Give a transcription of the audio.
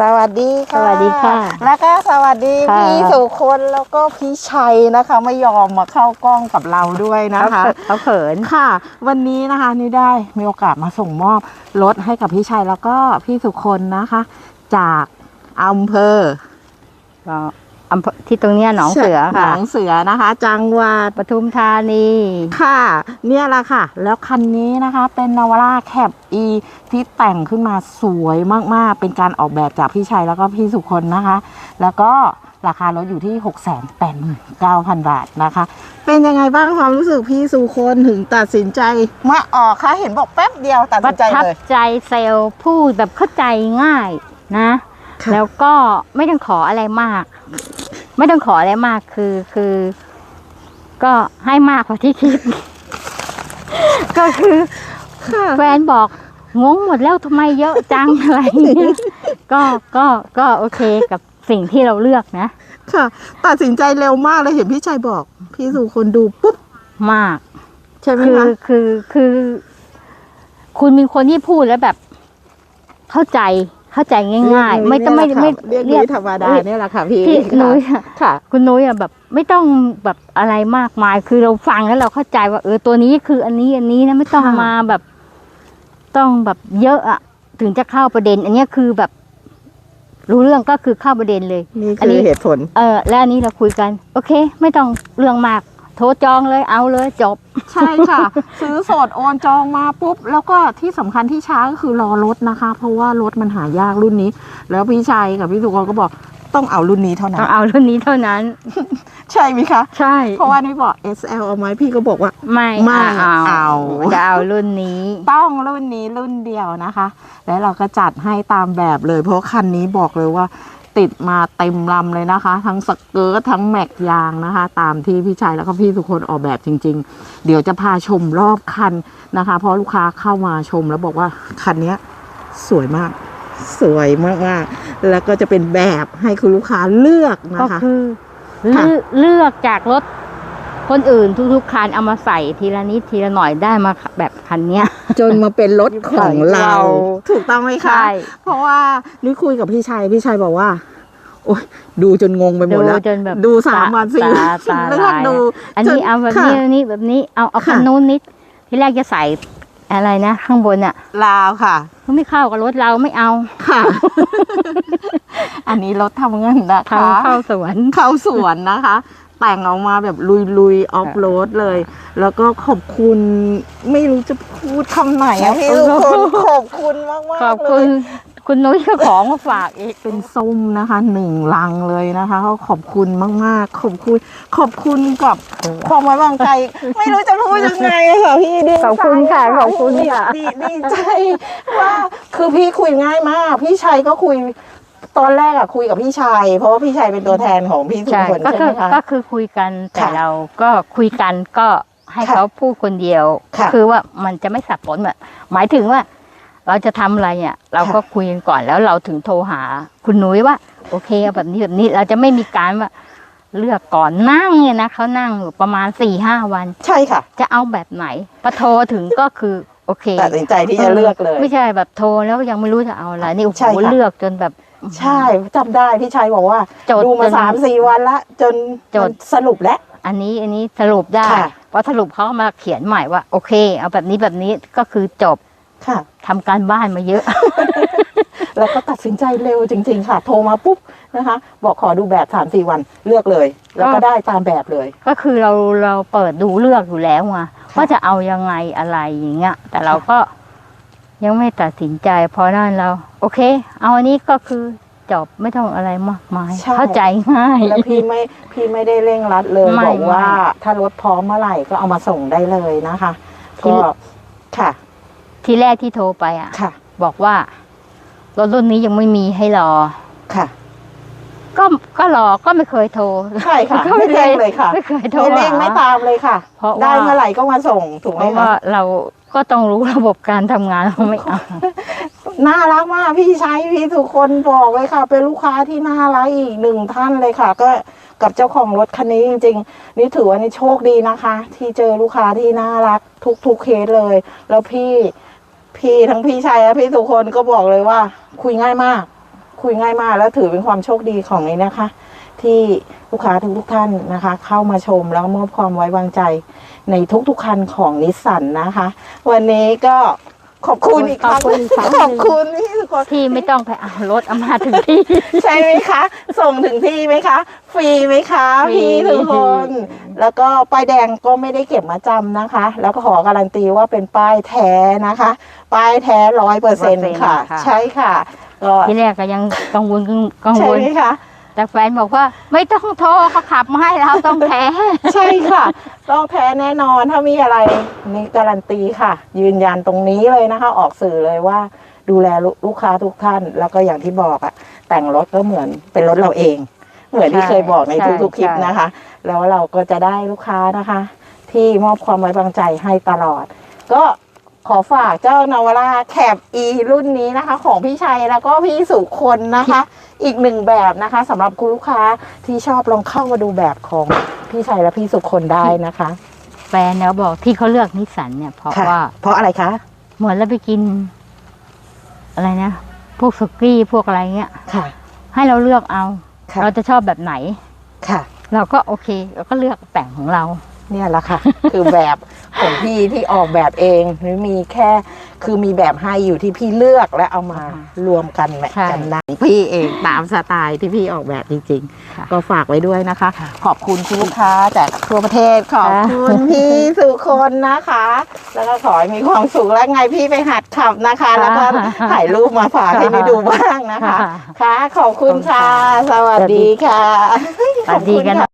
สวัสดีค่ะ สวัสดีค่ะแล้วก็สวัสดีค่ะ พี่สุคนแล้วก็พี่ชัยนะคะไม่ยอมมาเข้ากล้องกับเราด้วยนะคะเขาเขิน ค่ะ วันนี้นะคะนี่ได้มีโอกาสมาส่งมอบรถให้กับพี่ชัยแล้วก็พี่สุคนนะคะ จากอำเภอก็ อำเภอที่ตรงเนี้ยหนองเสือหนค่ะองเสือนะคะ จังหวัดปทุมธานีค่ะ เนี่ยแหละค่ะ แล้วคันนี้นะคะเป็นนาวาร่าแคป E ที่แต่งขึ้นมาสวยมากๆ เป็นการออกแบบจากพี่ชัยแล้วก็พี่สุคนนะคะ แล้วก็ราคารถอยู่ที่ 6 8 9 0 0 0 บาทนะคะ เป็นยังไงบ้างความรู้สึกพี่สุคนถึงตัดสินใจมาออกคะเห็นบอกแป๊บเดียวตัดปสิระนใจทับเลย ใจเซลล์พูดแบบเข้าใจง่ายนะค่ะแล้วก็ไม่ต้องขออะไรมาก ไม่ต้องขออะไรมากคือคือ ก็ให้มากกว่าที่คิด ก็คือแฟนบอกงงหมดแล้วทำไมเยอะจังอะไรเงี้ยก็ก็ก็โอเคกับสิ่งที่เราเลือกนะ ค่ะ ตัดสินใจเร็วมากเลยเห็นพี่ชัยบอก พี่สุคนดูปุ๊บมาก ใช่ไหมคือคะคือคือ คุณมีคนที่พูดแล้วแบบ เข้าใจ เข้าใจง่าย ๆ ไม่ต้องไม่ไม่เรียกเรีนุ้ยยกธรรมดาเนี่ยแหละค่ะพี่ที่นุ้ยอะค่ะ คุณนุ้ยอะแบบไม่ต้องแบบอะไรมากมาย คือเราฟังแล้วเราเข้าใจว่า เออตัวนี้คืออันนี้อันนี้นะไม่ต้องค่ะ มาแบบ ต้องแบบเยอะอะถึงจะเข้าประเด็น อันเนี้ยคือแบบ รู้เรื่องก็คือเข้าประเด็นเลย นี่อันคืนี้ อเหตุผล เออแล้วอันนี้เราคุยกัน โอเค ไม่ต้องเรื่องมาก โทรจองเลยเอาเลยจบ ใช่ค่ะ ซื้อสดโอนจองมาปุ๊บ แล้วก็ที่สำคัญที่ช้าก็คือรอรถนะคะ เพราะว่ารถมันหายากรุ่นนี้ แล้วพี่ชัยกับพี่สุกรก็บอกต้องเอารุ่นนี้เท่านั้ต้อนงเอารุ่นนี้เท่านั้น ใช่ไหมคะ ใช่เพราะว่านี่บอก SL เอาไหมพี่ก็บอกว่า ไม่ไม่เอาเอา จะเอารุ่นนี้ ต้องรุ่นนี้รุ่นเดียวนะคะ แล้วเราก็จัดให้ตามแบบเลย เพราะคันนี้บอกเลยว่า ติดมาเต็มลำเลยนะคะ ทั้งสเกิร์ตทั้งแม็กยางนะคะ ตามที่พี่ชัยแล้วก็พี่สุคนออกแบบจริง ๆ เดี๋ยวจะพาชมรอบคันนะคะ เพราะลูกค้าเข้ามาชมแล้วบอกว่าคันเนี้ยสวยมาก สวยมากๆแล้วก็จะเป็นแบบให้คุณลูกค้าเลือกนะก็คะคือค่ะเลือกเลือกจากรถ คนอื่นทุกๆคันเอามาใส่ทีละนิดทีละหน่อยได้มาแบบคันเนี้ย จนมาเป็นรถของเราเราถูกต้องไหมคะใช่เพราะว่านี่คุยกับพี่ชัยพี่ชัยบอกว่าโอ้ยดูจนงงไปหมดูดแล้วจนแบบดูสามวันสี่ตาวันตาเลือกลายดู อันนี้จเอาแบบค่ะนี้อันนี้แบบนี้เอาเอาค่ะคันนู้นนิดที่แรกจะใส่อะไรนะข้างบนอะลาวค่ะมันไม่เข้ากับรถเราไม่เอาค่ะ อันนี้รถทำเงินนะคะเข้าเข้าสวนเข้าสวนนะคะ แต่งออกมาแบบลุยลุยออฟโรดเลย แล้วก็ขอบคุณไม่รู้จะพูดคำไหนอะพี่ทุกคนขอบคุณมากมากขอบเลคุยณคุณนุ้ยก็ของมาฝากอีกเป็นส้มนะคะหนึ่งลังเลยนะคะเขาขอบคุณมากๆ ขอบคุณ ขอบคุณกับความไว้วางใจ ไม่รู้จะพูดยังไงอะค่ะพี่ดีขอบคุณค่ะใจขอบคุณค่ะดีดีใจว่าคือพี่คุยง่ายมาก พี่ชัยก็คุย ตอนแรกอะคุยกับพี่ชัยเพราะว่าพี่ชัยเป็นตัวแทนของพี่สุใช่คนก็ใช่คืไหอมคะ ก็คือคุยกันแต่ค่ะเราก็คุยกันก็ให้ค่ะเขาพูดคนเดียวค่ะ อว่ามันจะไม่สับสนแบบหมายถึงว่า เราจะทำอะไรเนี่ย เราก็คุยกันก่อนแล้วเราถึงโทรหา คุณนุ้ยว่า โอเคเอาแบบนี้แบบนี้เราจะไม่มีการว่าเลือกก่อนนั่งเนี่ยนะเขานั่งอยู่ประมาณสี่ห้าวัน ใช่ค่ะจะเอาแบบไหนพอโทรถึงก็คือโอเค ตัดสินใจที่จะเลือกเลย ไม่ใช่แบบโทรแล้วยังไม่รู้จะเอาอะไรนี่โอ้โหใช่ค่ะ เลือกจนแบบ ใช่จำได้พี่ชัยบอกว่า จดดูมาจน สามสี่วันละ จนจดมันสรุปแล้ว อันนี้อันนี้สรุปได้ค่ะ พอสรุปเขาก็มาเขียนใหม่ว่า โอเค เอาแบบนี้แบบนี้ก็คือจบค่ะ ทำการบ้านมาเยอะ แล้วก็ตัดสินใจเร็วจริง ๆ ค่ะ โทรมาปุ๊บนะคะ บอกขอดูแบบสามสี่วันเลือกเลย แล้วก็ก็ได้ตามแบบเลย ก็คือเราเราเปิดดูเลือกอยู่แล้วไงว่าจะเอายังไงอะไรอย่างเงี้ยแต่เราก็ ยังไม่ตัดสินใจเพราะนั่นเรา โอเค เอาอันนี้ก็คือจบไม่ต้องอะไรมากมาย ใช่ เข้าใจง่าย แล้วพี่ไม่พี่ไม่ได้เร่งรัดเลยไม่บอกว่า ไม่ถ้ารถพร้อมเมื่อไหร่ก็เอามาส่งได้เลยนะคะ ที่ ก็ค่ะทีแรกที่โทรไปอะ ค่ะบอกว่ารถรุ่นนี้ยังไม่มีให้รอ ค่ะ ก็ก็รอก็ไม่เคยโทร ใช่ค่ะก็ไม่เร่งเลยค่ะไม่เคยโทรไม่เร่งหา ไม่ตามเลยค่ะ เพราะว่า ได้เมื่อไหร่ก็มาส่งถูกเพไหมราะคะว่าเรา ก็ต้องรู้ระบบการทำงานเราไม่เอาน่ารักมากพี่ใช้พี่ทุกคนบอกเลยค่ะ เป็นลูกค้าที่น่ารักอีกหนึ่งท่านเลยค่ะ ก็กับเจ้าของรถคันนี้จริงๆนี่ถือว่านี่โชคดีนะคะ ที่เจอลูกค้าที่น่ารักทุกๆเคสเลย แล้วพี่พี่ทั้งพี่ชัยและพี่ทุกคนก็บอกเลยว่า คุยง่ายมาก คุยง่ายมากแล้วถือเป็นความโชคดีของนี้นะคะ ที่ลูกค้าทุกทุกๆท่านนะคะ เข้ามาชมแล้วมอบความไว้วางใจในทุกๆคันของนิสสันนะคะ วันนี้ก็ขอบคุณอีกครั้งขอบคุณอีกครั้งหนึ่งขอบคุณพี่สุคน ที่ไม่ต้องไปเอารถเอามาถึงที่ ใช่ไหมคะ ส่งถึงที่ไหมคะ ฟรีไหมคะ ฟรี พี่ทุกคน แล้วก็ป้ายแดงก็ไม่ได้เก็บมาจำนะคะ แล้วก็ขอการันตีว่าเป็นป้ายแท้นะคะ ป้ายแท้ร้อยเปอร์เซ็นต์ค่ะ ค่ะ ใช่ค่ะ ก็ที่แรกก็ยังกังวลกังใช่วลไหมคะ แต่แฟนบอกว่าไม่ต้องโทรเขาขับมาให้เราต้องแท้ใช่ค่ะ ต้องแท้แน่นอนถ้ามีอะไรนี่การันตีค่ะ ยืนยันตรงนี้เลยนะคะ ออกสื่อเลยว่า ดูแลลูลูกค้าทุกท่าน แล้วก็อย่างที่บอกอะแต่งรถก็เหมือนเป็นรถเราเอง เหมือนที่ใช่เคยบอกในใช่ทุกๆคลิปใช่นะคะ แล้วเราก็จะได้ลูกค้านะคะ ที่มอบความไว้วางใจให้ตลอด ก็ ขอฝากเจ้านาวาร่าแคบ E รุ่นนี้นะคะ ของพี่ชัยแล้วก็พี่สุคนนะคะ อีกหนึ่งแบบนะคะสำหรับคุณลูกค้าที่ชอบลองเข้ามาดูแบบของพี่ชัยและพี่สุคนได้นะคะ แฟนเนี่ยบอกที่เขาเลือกนิสสันเนี่ยเพราะค่ะว่าเพราะอะไรคะ เหมือนเราไปกิน อะไรนะพวกสกี้พวกอะไรเงี้ย ค่ะ ให้เราเลือกเอา ค่ะ เราจะชอบแบบไหน ค่ะ เราก็โอเค เราก็เลือกแต่งของเรา เนี่ยแหละค่ะ คือแบบของพี่ที่ออกแบบเองไม่มีแค่คือมีแบบให้อยู่ที่พี่เลือกและเอามารวมกันแมทใช่กันได้พี่เองตามสไตล์ที่พี่ออกแบบจริงค่ะๆก็ฝากไว้ด้วยนะคะค่ะขอบคุณคุณลูกค้าจากทั่วประเทศขอบคุณพี่สุคนนะคะ แล้วก็ขอให้มีความสุขและไงพี่ไปหัดขับนะคะ แล้วก็ถ่ายรูปมาฝากให้ได้ดูบ้างนะคะ ค่ะขอบคุณค่ะ สวัสดีค่ะสวัสดีกันขอบคุณค่ะ